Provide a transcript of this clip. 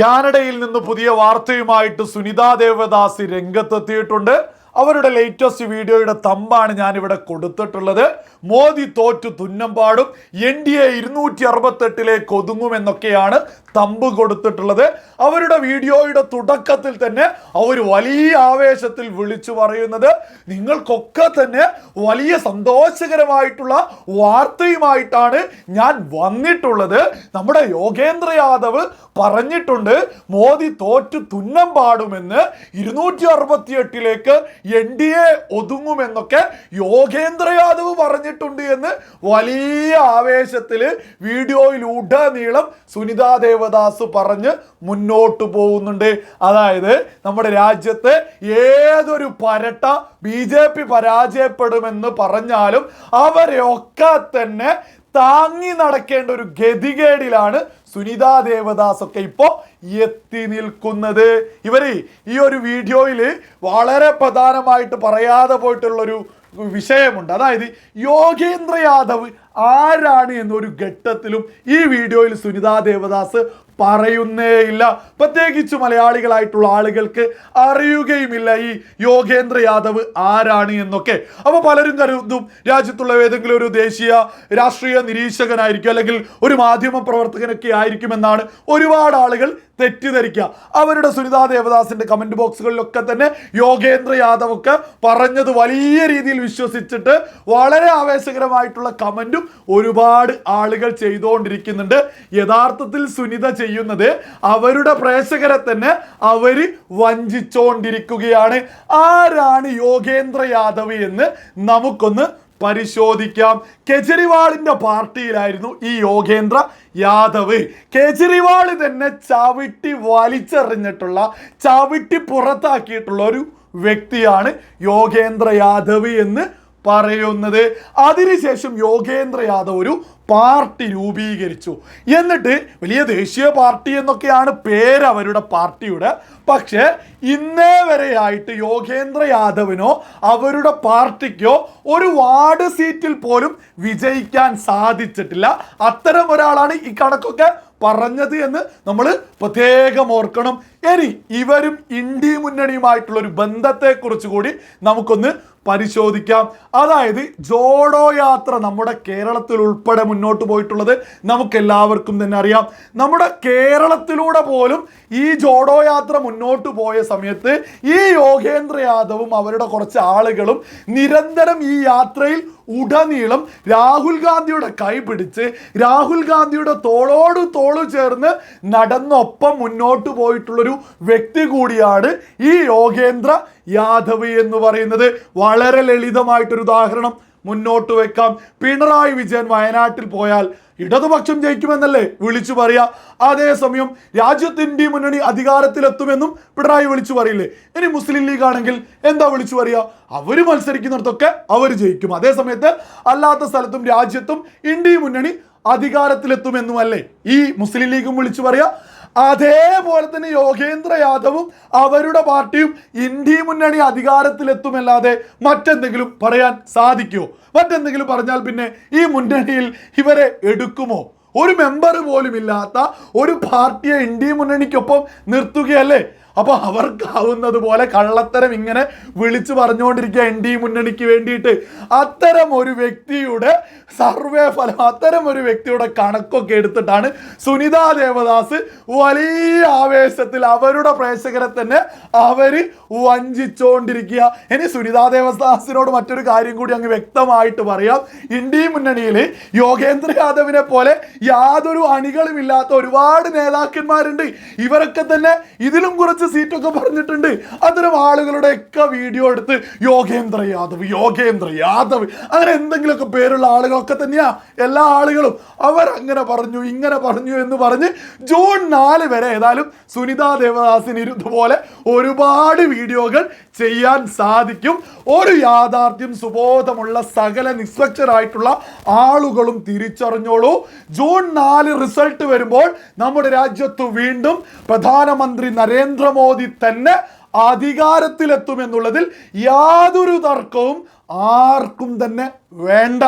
കാനഡയിൽ നിന്ന് പുതിയ വാർത്തയുമായിട്ട് സുനിത ദേവദാസ് രംഗത്തെത്തിയിട്ടുണ്ട്. അവരുടെ ലേറ്റസ്റ്റ് വീഡിയോയുടെ തമ്പാണ് ഞാനിവിടെ കൊടുത്തിട്ടുള്ളത്. മോദി തോറ്റു തുന്നമ്പാടും എൻ ഡി എ ഇരുന്നൂറ്റി അറുപത്തെട്ടിലേക്ക് ഒതുങ്ങുമെന്നൊക്കെയാണ് തമ്പ് കൊടുത്തിട്ടുള്ളത്. അവരുടെ വീഡിയോയുടെ തുടക്കത്തിൽ തന്നെ അവർ വലിയ ആവേശത്തിൽ വിളിച്ചു പറയുന്നത്. നിങ്ങൾക്കൊക്കെ തന്നെ വലിയ സന്തോഷകരമായിട്ടുള്ള വാർത്തയുമായിട്ടാണ് ഞാൻ വന്നിട്ടുള്ളത്. നമ്മുടെ യോഗേന്ദ്ര യാദവ് പറഞ്ഞിട്ടുണ്ട് മോദി തോറ്റു തുന്നം പാടുമെന്ന് ഇരുന്നൂറ്റി അറുപത്തി എട്ടിലേക്ക് എൻ ഡി എ ഒതുങ്ങുമെന്നൊക്കെ യോഗേന്ദ്ര യാദവ് പറഞ്ഞിട്ടുണ്ട് എന്ന് വലിയ ആവേശത്തിൽ വീഡിയോയിലുടനീളം സുനിത ദേവദാസ് പറഞ്ഞ് മുന്നോട്ട് പോകുന്നുണ്ട്. അതായത് നമ്മുടെ രാജ്യത്തെ ഏതൊരു പരട്ട ബി ജെ പി പരാജയപ്പെടുമെന്ന് പറഞ്ഞാലും അവരെയൊക്കെ തന്നെ താങ്ങി നടക്കേണ്ട ഒരു ഗതികേടിലാണ് സുനിത ദേവദാസ് ഒക്കെ ഇപ്പോ എത്തി നിൽക്കുന്നത്. ഇവർ ഈ ഒരു വീഡിയോയിൽ വളരെ പ്രധാനമായിട്ട് പറയാതെ പോയിട്ടുള്ളൊരു വിഷയമുണ്ട്. അതായത് യോഗേന്ദ്ര യാദവ് ആരാണ് എന്നൊരു ഘട്ടത്തിലും ഈ വീഡിയോയിൽ സുനിത ദേവദാസ് പറയുന്നേയില്ല. പ്രത്യേകിച്ച് മലയാളികളായിട്ടുള്ള ആളുകൾക്ക് അറിയുകയുമില്ല ഈ യോഗേന്ദ്ര യാദവ് ആരാണ് എന്നൊക്കെ. അപ്പോൾ പലരും കരുതും രാജ്യത്തുള്ള ഏതെങ്കിലും ഒരു ദേശീയ രാഷ്ട്രീയ നിരീക്ഷകനായിരിക്കും അല്ലെങ്കിൽ ഒരു മാധ്യമ പ്രവർത്തകനൊക്കെ ആയിരിക്കുമെന്നാണ് ഒരുപാട് ആളുകൾ തെറ്റിദ്ധരിക്കുക. അവരുടെ സുനിതാ ദേവദാസിന്റെ കമന്റ് ബോക്സുകളിലൊക്കെ തന്നെ യോഗേന്ദ്ര യാദവ് ഒക്കെ പറഞ്ഞത് വലിയ രീതിയിൽ വിശ്വസിച്ചിട്ട് വളരെ ആവേശകരമായിട്ടുള്ള കമന്റും ഒരുപാട് ആളുകൾ ചെയ്തുകൊണ്ടിരിക്കുന്നുണ്ട്. യഥാർത്ഥത്തിൽ സുനിത ചെയ്യുന്നത് അവരുടെ പ്രേക്ഷകരെ തന്നെ അവർ വഞ്ചിച്ചുകൊണ്ടിരിക്കുകയാണ് ആരാണ് യോഗേന്ദ്ര യാദവ് എന്ന് നമുക്കൊന്ന് പരിശോധിക്കാം. കെജ്രിവാളിന്റെ പാർട്ടിയിലായിരുന്നു ഈ യോഗേന്ദ്ര യാദവ്. കെജ്രിവാൾ തന്നെ ചവിട്ടി വലിച്ചെറിഞ്ഞിട്ടുള്ള ചവിട്ടി പുറത്താക്കിയിട്ടുള്ള ഒരു വ്യക്തിയാണ് യോഗേന്ദ്ര യാദവ് എന്ന് പറയുന്നത്. അതിനുശേഷം യോഗേന്ദ്ര യാദവ് ഒരു പാർട്ടി രൂപീകരിച്ചു. എന്നിട്ട് വലിയ ദേശീയ പാർട്ടി എന്നൊക്കെയാണ് പേര് അവരുടെ പാർട്ടിയുടെ. പക്ഷേ ഇന്നേ വരെയായിട്ട് യോഗേന്ദ്ര യാദവിനോ അവരുടെ പാർട്ടിക്കോ ഒരു വാർഡ് സീറ്റിൽ പോലും വിജയിക്കാൻ സാധിച്ചിട്ടില്ല. അത്തരം ഒരാളാണ് ഈ കണക്കൊക്കെ പറഞ്ഞത് എന്ന് നമ്മൾ പ്രത്യേകം ഓർക്കണം. ഇനി ഇവരും ഇന്ത്യ മുന്നണിയുമായിട്ടുള്ള ഒരു ബന്ധത്തെക്കുറിച്ച് കൂടി നമുക്കൊന്ന് പരിശോധിക്കാം. അതായത് ജോഡോ യാത്ര നമ്മുടെ കേരളത്തിൽ ഉൾപ്പെടെ മുന്നോട്ട് പോയിട്ടുള്ളത് നമുക്ക് എല്ലാവർക്കും തന്നെ അറിയാം. നമ്മുടെ കേരളത്തിലൂടെ പോലും ഈ ജോഡോ യാത്ര മുന്നോട്ട് പോയ സമയത്ത് ഈ യോഗേന്ദ്ര യാദവും അവരുടെ കുറച്ച് ആളുകളും നിരന്തരം ഈ യാത്രയിൽ ഉടനീളം രാഹുൽ ഗാന്ധിയുടെ കൈ പിടിച്ച് രാഹുൽ ഗാന്ധിയുടെ തോളോട് തോൾ ചേർന്ന് നടന്നൊപ്പം മുന്നോട്ട് പോയിട്ടുള്ളൊരു വ്യക്തി കൂടിയാണ് ഈ യോഗേന്ദ്ര യാദവ് എന്ന് പറയുന്നത്. വളരെ ലളിതമായിട്ടൊരു ഉദാഹരണം മുന്നോട്ട് വെക്കാം. പിണറായി വിജയൻ വയനാട്ടിൽ പോയാൽ ഇടതുപക്ഷം ജയിക്കുമെന്നല്ലേ വിളിച്ചു പറയുക അതേസമയം രാജ്യത്തിന്റെ മുന്നണി അധികാരത്തിലെത്തുമെന്നും പിണറായി വിളിച്ചു പറയില്ലേ. ഇനി മുസ്ലിം ലീഗ് ആണെങ്കിൽ എന്താ വിളിച്ചു പറയുക അവർ മത്സരിക്കുന്നിടത്തൊക്കെ അവർ ജയിക്കും. അതേസമയത്ത് അല്ലാത്ത സ്ഥലത്തും രാജ്യത്തും ഇന്ത്യ മുന്നണി അധികാരത്തിലെത്തുമെന്നുമല്ലേ ഈ മുസ്ലിം ലീഗും വിളിച്ചു പറയാ. അതേപോലെ തന്നെ യോഗേന്ദ്ര യാദവും അവരുടെ പാർട്ടിയും ഇന്ത്യ മുന്നണി അധികാരത്തിലെത്തുമല്ലാതെ മറ്റെന്തെങ്കിലും പറയാൻ സാധിക്കുമോ? മറ്റെന്തെങ്കിലും പറഞ്ഞാൽ പിന്നെ ഈ മുന്നണിയിൽ ഇവരെ എടുക്കുമോ? ഒരു മെമ്പർ പോലും ഇല്ലാത്ത ഒരു പാർട്ടിയെ ഇന്ത്യ മുന്നണിക്കൊപ്പം നിർത്തുകയല്ലേ? അപ്പോൾ അവർക്കാവുന്നത് പോലെ കള്ളത്തരം ഇങ്ങനെ വിളിച്ചു പറഞ്ഞുകൊണ്ടിരിക്കുക എൻ ഡി മുന്നണിക്ക് വേണ്ടിയിട്ട്. അത്തരം ഒരു വ്യക്തിയുടെ സർവേ ഫലം അത്തരം ഒരു വ്യക്തിയുടെ കണക്കൊക്കെ എടുത്തിട്ടാണ് സുനിത ദേവദാസ് വലിയ ആവേശത്തിൽ അവരുടെ പ്രേക്ഷകരെ തന്നെ അവർ വഞ്ചിച്ചുകൊണ്ടിരിക്കുക ഇനി സുനിത ദേവദാസിനോട് മറ്റൊരു കാര്യം കൂടി അങ്ങ് വ്യക്തമായിട്ട് പറയാം. ഇന്ത്യ മുന്നണിയിൽ യോഗേന്ദ്ര യാദവിനെ പോലെ യാതൊരു അണികളുമില്ലാത്ത ഒരുപാട് നേതാക്കന്മാരുണ്ട്. ഇവരൊക്കെ തന്നെ ഇതിലും കുറച്ച് സീറ്റൊക്കെ പറഞ്ഞിട്ടുണ്ട്. അത്തരം ആളുകളുടെ ഒക്കെ വീഡിയോ എടുത്ത് യോഗേന്ദ്ര യാദവ് യോഗേന്ദ്ര യാദവ് അങ്ങനെ എന്തെങ്കിലുമൊക്കെ പേരുള്ള ആളുകളൊക്കെ തന്നെയാ. എല്ലാ ആളുകളും അവർ അങ്ങനെ പറഞ്ഞു ഇങ്ങനെ പറഞ്ഞു എന്ന് പറഞ്ഞ് ജൂൺ നാല് വരെ ഏതായാലും സുനിത ദേവദാസിന് ഇതുപോലെ ഒരുപാട് വീഡിയോകൾ ചെയ്യാൻ സാധിക്കും. ഒരു യാഥാർത്ഥ്യം സുബോധമുള്ള സകല നിസ്വക്ഷരായിട്ടുള്ള ആളുകളും തിരിച്ചറിഞ്ഞോളൂ. ജൂൺ നാല് റിസൾട്ട് വരുമ്പോൾ നമ്മുടെ രാജ്യത്ത് വീണ്ടും പ്രധാനമന്ത്രി നരേന്ദ്രമോദി തന്നെ അധികാരത്തിലെത്തുമെന്നുള്ളതിൽ യാതൊരു തർക്കവും ആർക്കും തന്നെ വേണ്ട.